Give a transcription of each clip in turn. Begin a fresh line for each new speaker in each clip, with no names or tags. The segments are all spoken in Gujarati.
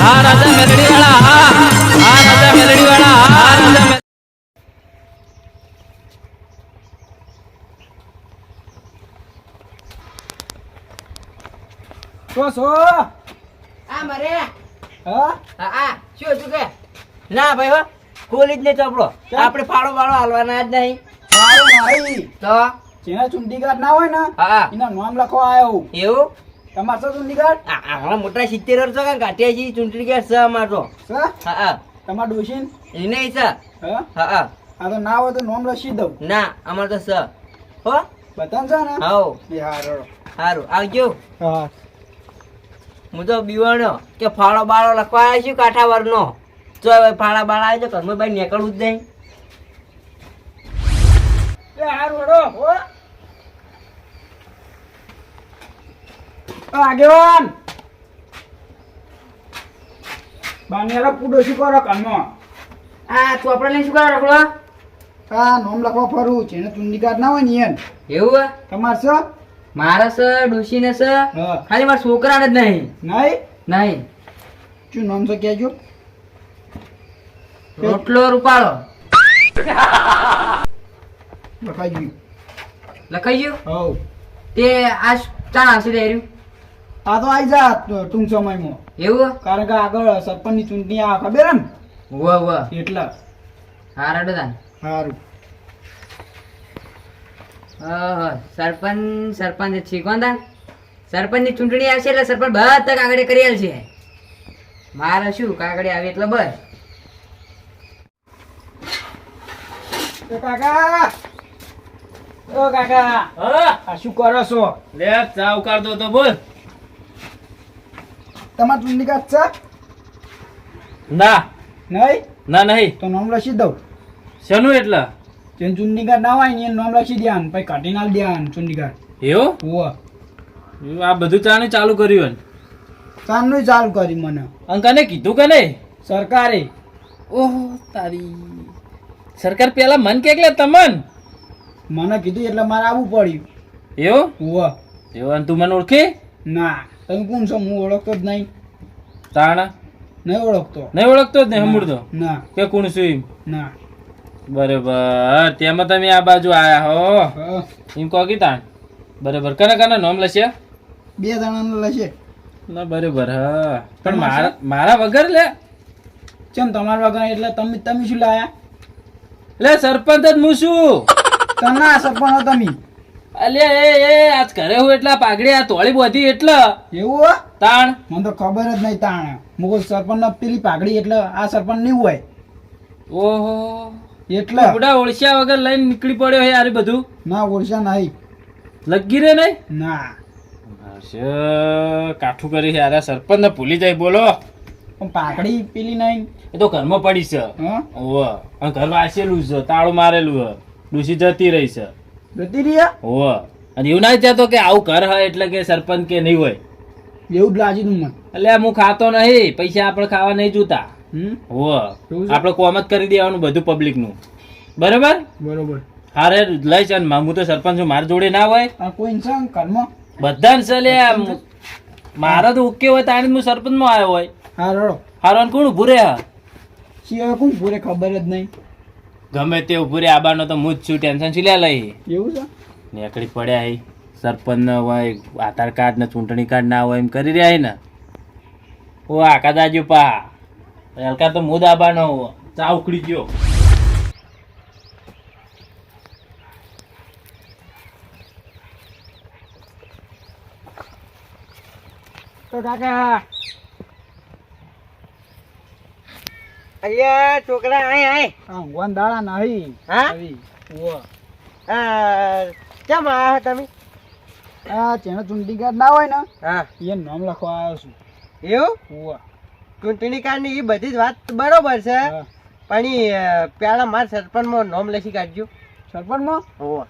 હા રાજા મેલડી વાળા હા? હા રાજા મેલડી વાળા હા. રાજા
તો સો
આ મરે
હા
હા શું હતું કે? ના ભાઈ હો ખોલી જ નહીં ચોપડો આપણે ફાળો વાળો હાલવાના જ નહીં.
મારું મારી
તો?
જેના કાર્ડ ના હોય ને
હા.
એના નામ લખવા આવ્યો.
એવું?
તમારે શું ચૂંટણી કાર્ડ
મોટા સિત્તેર વર્ષો કાં કાઢ્યા છે ચૂંટણી કે છે અમારો હા હા.
તમારે ડોશીન?
એ છે.
હા?
હા હા.
આ તો ના હોય તો નામ લખી દઉં.
ના અમારે તો છે. હો?
બતાન છે ને?
હાઉ
એ હા રડો
સારું આવજો.
હા.
હું તો બીવાણ્યો કે ફાળો બાળો લખવા આવ્યો છું કાંઠાવાળનો જો હવે ફાળા બાળા આવે તો ઘરમાં ભાઈ નીકળવું જ નહીં.
હારું હો? આગેવાન! બાનેરા પુડોશી કરો કામમાં
આ ચોપડા લઈને શું કરો રખડો?
આ નામ લખવા ફરું જેને ચૂંટણી કાર્ડ ના હોય ને એન
એવું હે?
તમારે છે?
મારા છે ડોશીને છે?
હા.
ખાલી મારા છોકરાને જ નહીં.
નહીં?
નહીં.
શું નામ છે કહેજો
રોટલો રૂપાળો.
લખાઈ ગયું.
લખાઈ ગયું?
હવ.
તે આ ચાણ રે રહ્યું
આ તો આવી જા ટૂંક સમયમાં.
એવું?
કારણ કે આગળ સરપંચની ચૂંટણી આ ખબર એમ?
ઉવ્વ ઉવ્વ
એટલા. એટલે
હા તાન.
સારું
ઓહો, સરપંચ સરપંચ છે. કોણ તાન? સરપંચની ચૂંટણી આવશે એટલે સરપંચ બધા કાગડે કરી છે મારે શું કાગડે આવે એટલે બસ.
એ કાકા! ઓ કાકા!
હા?
આ શું કરો છો?
લે ચા ઉકાળતો તો બોલ.
તમારે ચૂંટણી કાર્ડ છે?
ના.
નહીં?
ના નહીં.
તો નામ લખી દઉં.
શેનું એટલે?
જેને ચૂંટણી કાર્ડ ના હોય ને એને નામ લખી દેવાનું પછી કાઢી ના દેવાનું ચૂંટણી કાર્ડ
એવું?
હોવ
આ બધું ચાને ચાલુ કર્યું
ચાનું ચાલુ કર્યું મને.
અંકને કીધું કે નહીં?
સરકારે.
ઓહો તારી. સરકાર પેલા મન કે એટલે તમન?
મને કીધું એટલે મારે આવવું પડ્યું.
એવું?
હોવ
એવું અને તું મને ઓળખી?
ના. તમે કોણ છો? હું ઓળખતો જ નહીં.
તાણા?
નહીં ઓળખતો.
નહીં ઓળખતો જ નહીં હમણાં તો
ના.
કે કોણ છું એમ?
ના.
બરોબર. તેમાં તમે આ બાજુ આયા હો. એમ કહો કે તાણ? બરોબર. કને કને નામ લશે?
બે જણાનું લશે.
ના બરોબર હા. પણ મારા મારા વગર લે.
ચમ તમારા વગર એટલે તમે તમે શું લાયા
લે સરપંચ જ હું છું.
તના સરપંચ તમે.
અલે એ એ આજ ઘરે હું એટલા પાઘડી આ તોળી બધી એટલે?
એવું હો?
તાણ?
મને તો ખબર જ નહીં તાણ. મુકો સરપંચ પેલી પાઘડી એટલે આ સરપંચ નહીં હોય.
ઓહો.
એટલે?
બુડા ઓળશ્યા વગર લઈને નીકળી પડ્યો હે આરે બધું?
ના ઓળસ્યા નહીં.
લગી રે નહીં?
ના.
કાઠું કરી યાર આ સરપંચ ને ભૂલી જાય બોલો.
પણ પાઘડી પેલી નહીં.
એ તો ઘરમાં પડી છે.
હા?
ઓવ અને ઘર વાસેલું છે તાળું મારેલું છે. ડૂસી જતી રહી છે.
જતી રહ્યા?
ઓવ અને એવું ના ચાહતો કે આવું ઘર હોય એટલે કે સરપંચ કે નહીં હોય.
એવું જ લાગ્યું તું મને.
એટલે હું ખાતો નહીં. પૈસા આપણે ખાવા નહીં જોતા.
હમ?
ઓવ આપણે કોમ જ કરી દેવાનું બધું પબ્લિકનું. બરાબર?
બરોબર.
હારે લઈ છે હું તો સરપંચ છું. મારા જોડે ના હોય.
આ કોઈ ઇન્સાન
આમ. મારા તો ઉકે હોય તાણી હું સરપંચમાં આવ્યો હોય.
હા
હારો કોણ ઉભું રે હા
કોણ પૂરે ખબર જ નહીં.
ગમે તે ઉભું રે આબાનો તો હું જ છું ટેન્શન છે લે લઈ?
એવું છે?
નીકળી પડ્યા એ સરપંચ ન હોય આધાર કાર્ડ ને ચૂંટણી કાર્ડ ના હોય એમ કરી રહ્યા હે ને. ઓ આકા દાજુ પા. હલકા તો મુદ આબાનો ચા ઉકળી ગયો.
તો કાકા
અહીંયા છોકરા આય આય.
આ દાડા નહીં.
હા?
ઉવ્વ.
કેમ આ તમે?
આ જેનો ચૂંટણી કાર્ડ ના હોય ને
હા.
એ નામ લખવા આવ્યો છું.
એવું?
ઉવ્વ.
ચૂંટણી કાર્ડની એ બધી જ વાત બરોબર છે. પણ પેલા માર સરપંચમાં નામ લખી કાઢજો.
સરપંચમાં?
માં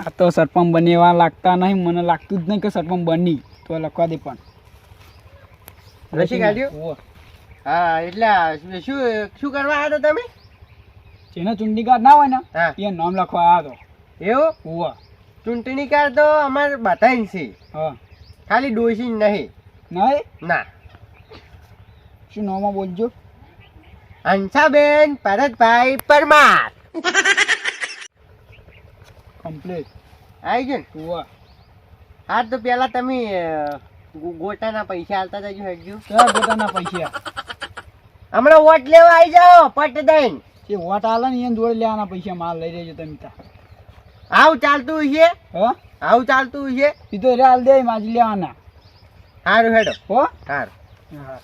આ તો સરપંચ બનેવા લાગતા નહીં. મને લાગતું જ નહીં કે સરપંચ બની. તો લખવા દે પણ.
લખી કાઢ્યું. હા એટલે શું શું કરવા આવ્યા હતા તમે?
જેનો ચૂંટણી કાર્ડ ના હોય ને એ નામ લખવા આવ્યો
એવું?
હોવા.
ચૂંટણી કાર્ડ તો અમારે બધાય છે.
હા.
ખાલી ડોસી નહીં.
નહીં?
ના.
શું નોમાં બોલજો?
હંસાબેન ભરતભાઈ પરમાર.
કમ્પ્લીટ
આવી ગયું
હુવા
હા તો પેલા તમે ગોટાના પૈસા આલતા જજો હેડજો.
ચાલ ગોટાના પૈસા?
હમણાં વોટ લેવા આવી જાઓ પટ દઈને.
એ વોટ આલે ને એને જોડે લેવાના પૈસા માલ લઈ લેજો તમે તા.
આવું ચાલતું છે
હા?
આવું ચાલતું છે
એ તો રાલ દે માજ લેવાના.
સારું હેડો.
હો?
સારું
હા.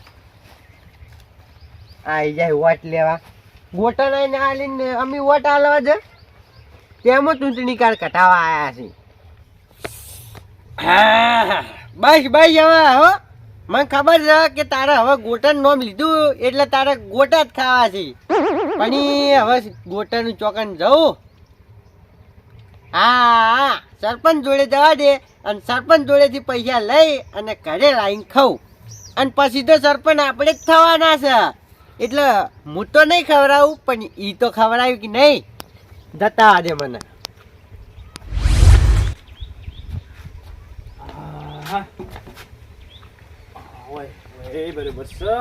આવી જાય વોટ લેવા. ગોટાના ને આલીને અમે વોટ આલવા છે તેમાં ચૂંટણી કાર્ડ કઢાવા આવ્યા છે હા, બસ બસ હવે, હો. મને ખબર છે કે તારે હવે ગોટાનું નામ લીધું એટલે તારે ગોટા જ ખાવા છે. પણ હવે ગોટાનું ચોકન જવું. હા, સરપંચ જોડે જવા દે અને સરપંચ જોડેથી પૈસા લઈ અને ઘરે લાવીને ખાઉં. અને પછી તો સરપંચ આપણે જ થવાના છે. એટલે હું તો નહીં ખવડાવું, પણ એ તો ખવડાવ્યું કે નહીં? જતા દે મને.
એ બરોબર છે.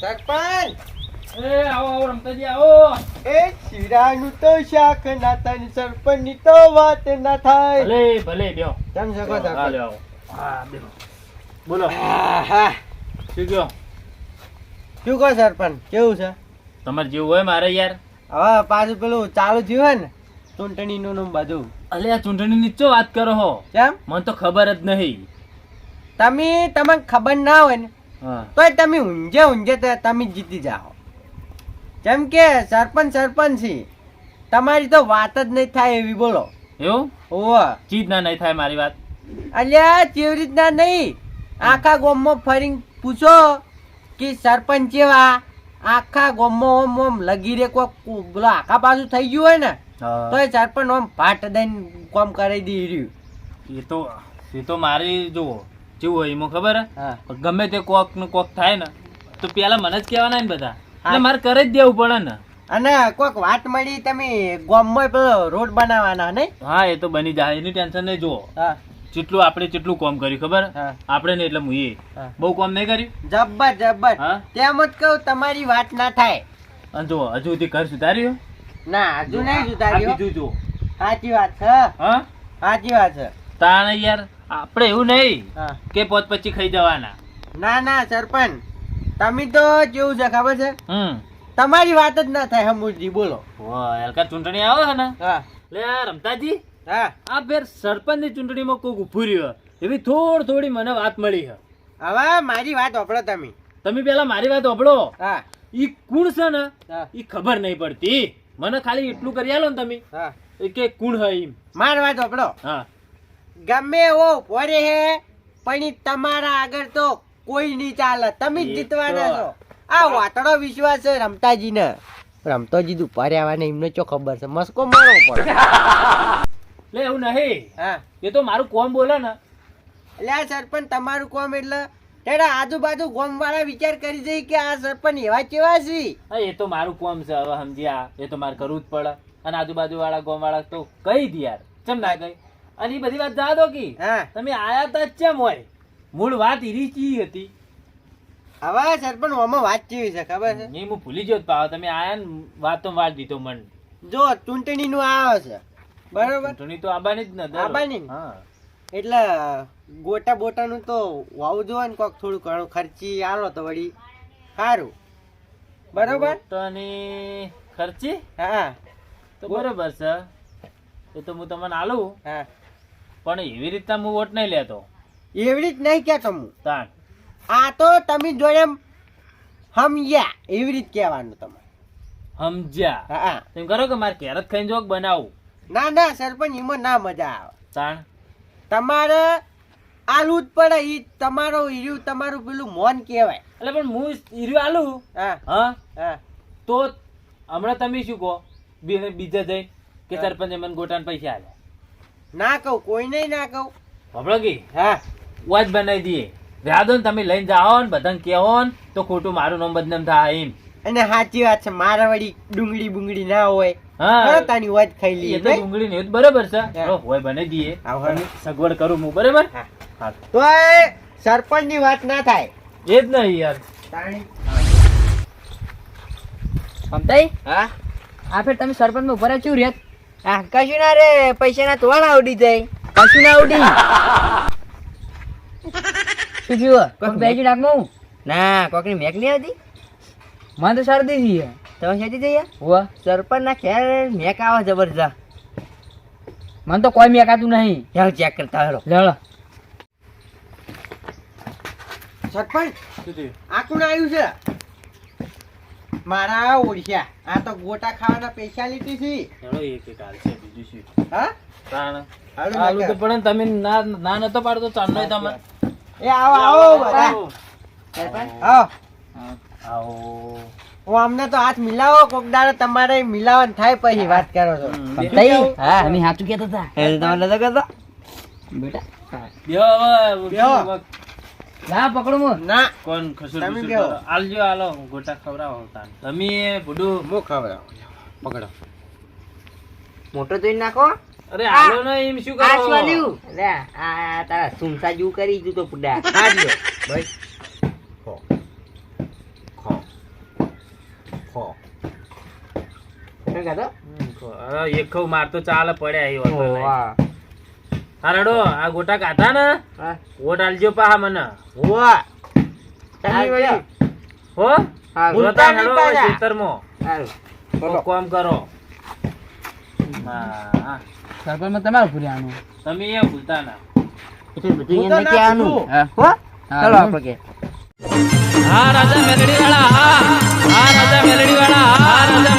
સરપંચ!
એ આવો આવો રમતાજી આવો.
એ શિરાનું તો શાક ના થાય ને સરપંચની તો વાત ના થાય.
ભલે ભલે બેહો.
તમે શકો સરપંચ.
આવો. હા બેહો. બોલો.
હા
શું કયો
શું કહો સરપંચ? કેવું છે?
તમારે જેવું હોય મારે યાર.
હવે પાછું પેલું ચાલુ થયું હોય ને ચૂંટણીનું ને બધું
અલે આ ચૂંટણીની ચો વાત કરો હો.
કેમ?
મને તો ખબર જ નહીં.
તમે તમને ખબર ના હોય ને
તો
તોય તમે ઊંઝે ઊંઝે તમે જીતી જાઓ. જેમ કે સરપંચ સરપંચ તમારી તો વાત જ નહીં થાય એવી બોલો.
એવું?
ઓહ.
ચીજ ના નહીં થાય મારી વાત.
અલ્યા કેવી રીતના નહીં? આખા ગામમાં ફરી પૂછો કે સરપંચ જેવા આખા ગોમો ઓમ ઓમ લગી રે કોઈ બોલો આખા પાછું થઈ ગયું હોય ને
હા.
ચાર પણ આમ પાટ દઈને કોમ કરી દઈ રહ્યું.
એ તો એ તો મારી જુઓ જેવું હોય એમાં ખબર હે? ગમે તે કોકનું કોક થાય ને તો પેલા મને જ કહેવાના ને બધા. એટલે મારે કરે જ દેવું પડે ને.
અને કોક વાત મળી તમે ગામમાં પેલો રોડ બનાવવાના ને
હા એ તો બની જાય એની ટેન્શન નહીં જુઓ.
હા.
જેટલું આપણે જેટલું કોમ કર્યું ખબર. આપણે ને એટલે હું એ. બહુ કોમ નહીં કર્યું?
જબ્બર જબ્બર. તેમ જ કહું તમારી વાત ના થાય.
અને જુઓ હજુ સુધી ઘર સુધાર્યું?
ના હજુ નહીં સુધાર્યો
બીજું
સાચી વાત છે
હા?
સાચી વાત છે.
તાણે યાર આપણે એવું નહીં કે પોત પછી ખાઈ જવાના.
ના ના સરપંચ તમે તો કેવું છે ખબર છે? તમારી વાત જ ના થાય હમુરજી બોલો.
હલકા ચૂંટણી આવે છે ને?
હા.
લે રમતાજી
હા.
આ ફેર સરપંચની ચૂંટણીમાં કોઈક ઉભું રહ્યો એવી થોડી થોડી મને વાત મળી છે.
હવે મારી વાત વાપરો તમે.
તમે પેલા મારી વાત ઓપડો
હા.
ઈ કુણ છે ને? ઈ ખબર નહીં પડતી. મને ખાલી એટલું કરી આલો ને તમે.
હા.
કે કુણ હે એમ.
મારી વાત વાપરો.
હા.
ગમે એવો પોરે હે પણ તમારા આગળ તો કોઈ નહીં ચાલે. તમે જ જીતવાના છો. આ વાતડો વિશ્વાસ છે રમતાજી ને રમતોજી દુપારે આવવાને એમને ચો ખબર છે? મસ્કો મારો પડે.
લે એવું નહીં.
હા.
એ તો મારું કોમ બોલે ને.
એટલે સર સરપંચ તમારું કોમ એટલે તેના આજુબાજુ ગોમ વાળા વિચાર કરી જઈ કે આ સરપંચ એવા કેવા છે?
એ તો મારું કોમ છે હવે સમજ્યા? એ તો મારે કરવું જ પડે. અને આજુબાજુ વાળા ગોમવાળા તો કઈ દી યાર ચમ ના કઈ અને એ બધી વાત જા દો કી. તમે આયા તા જ ચમ હોય? મૂળ વાત ઈરી ચી હતી.
હવે સરપંચ ઓમાં વાત કેવી છે ખબર છે?
હું ભૂલી ગયો પાવ તમે આયા ને વાતો વાત દીધો મન.
જો ચૂંટણી નું આવે છે. બરોબર?
ચૂંટણી તો આબાની જ ન.
આબાની
હા.
એટલે ગોટા બોટાનું તો વાવું જોવે ને કોક થોડું ઘણું ખર્ચી આલો તો વળી સારું બરોબર?
ગોટાની ખર્ચી?
હા.
તો બરોબર છે. એ તો હું તમને આલું.
હા.
પણ એવી રીતના હું વોટ નહીં લેતો.
એવી રીત નહીં કે હું.
તાણ.
આ તો તમે જોડે એમ સમજ્યા એવી રીત કહેવાનું તમે
સમજ્યા
હા. હા
તેમ કરો કે મારે કેરત ખાઈને જોક બનાવું.
ના ના સરપંચ એમાં ના મજા આવે.
તાણ.
તમારે આલું જ પડે ઈ તમારો હીરું તમારું પેલું મોન કહેવાય.
એટલે પણ હું હીર્યું આલું?
હા.
હા?
હા.
તો હમણાં તમે શું કહો? બી- બીજા જઈ કે સરપંચ મને ગોટાન પૈસા આલે.
ના કહું કોઈને ના કહું.
હમણાં કી?
હા.
વાજ બનાવી દઈએ. રાધો ને તમે લઈને જાઓ ને બધાને કહેવો ને તો ખોટું મારું નામ બદનામ થાય એમ.
અને સાચી વાત છે મારા વળી ડુંગળી બુંગળી ના હોય.
હા.
તાની વાત ખાઈ લઈએ
તો ડુંગળી ને બરાબર છે. હોય બનાવી દઈએ
હા, હોય.
તમે સગવડ કરું હું બરાબર?
હા.
હા.
તો સરપંચની વાત ના થાય.
એ જ નહીં યાર.
સમજાઈ?
હા.
આ ફેર તમે સરપંચમાં ઊભા રહ્યા રેત
આ કશું ના રે પૈસા ના તોડ આવડી જાય.
કશું ના આવડી શું જુઓ કોક બેજી નાખવું
ના કોકની મેક નહીં આવતી
મને તો શરદી છે.
તમે ખેતી જઈએ?
હોવા.
સરપંચ ના ખેર મેક આવે જબરજસ્ત
મને તો કોઈ મેકાતું નહીં.
ચાલ ચેક કરતા હેલો
લેવડો
સરપંચ આ કોણ આવ્યું છે? મારા ઓળખ્યા આ તો ગોટા ખાવાના પૈસા લીધી છે.
હેડો એક એક હાલ છે બીજું શું?
હા?
તાણ. આલુ તો પણ તમે ના ના નતો પાડતો ચાંદલો તમે.
એ આવો આવો બધા.
સરપંચ
આવો
આવો.
હું અમને તો હાથ મિલાવો કોક દાડો તમારે મિલાવન થાય પછી વાત કરો છો.
તઈ હા અમે સાચું કહેતા હતા.
એ તમારે નતો કરતો
બેટા.
બેહો હવે
ના પકડું મો.
ના.
કોણ ખસુર
તમે
બસુર આલજો આલો ગોટા ખવરાવો તાન. તમે બુડું
મો ખવરાવો પકડો. મોટો જોઈ નાખો.
અરે આલો ને એમ શું
આ
કરો
સ્વાલ્યું લે આ તારા સુમસા જુ કરી દીધું તો પુડા
આ લ્યો. ભાઈ. ખો.
અરે એક ખવ માર તો ચાલે પડ્યા એ.
વાહ.
હારડો આ ગોટા કાઢા ને? વોટ આલજો પાહા મને.
વાહ. તમે વળી?
હો?
હા
હેડો ખેતરમાં.
સારું
કરો. હા.
તમારું
તમે એ ભૂલતા ના.
હું તો ના કીધું.
હા.
હો?
ચાલો આપણે કે.
હા રાજા મેલડી વાળા હા હા રાજા મેલડી વાળા હા રાજા